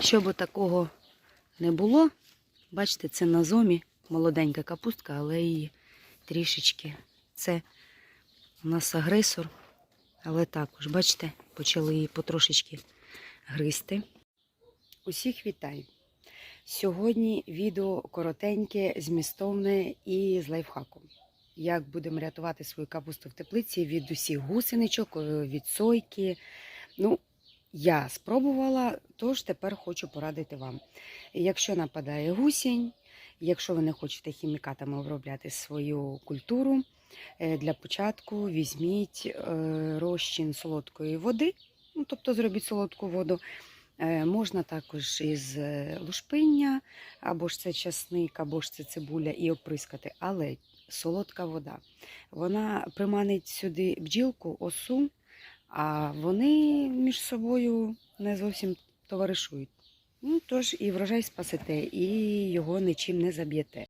Щоб такого не було, бачите, це на зомі молоденька капустка, але її трішечки. Це у нас агресор, але також, бачите, почали її потрошечки гризти. Усіх вітаю! Сьогодні відео коротеньке, змістовне і з лайфхаком. Як будемо рятувати свою капусту в теплиці від усіх гусеничок, від сойки. Ну, я спробувала, тож тепер хочу порадити вам. Якщо нападає гусінь, якщо ви не хочете хімікатами обробляти свою культуру, е, для початку візьміть е, розчин солодкої води, ну, тобто зробіть солодку воду. Е, Можна також із лушпиння, або ж це часник, або ж це цибуля, і оприскати. Але солодка вода. Вона приманить сюди бджілку, осу, а вони між собою не зовсім товаришують. Ну, тож і врожай спасете, і його нічим не заб'єте.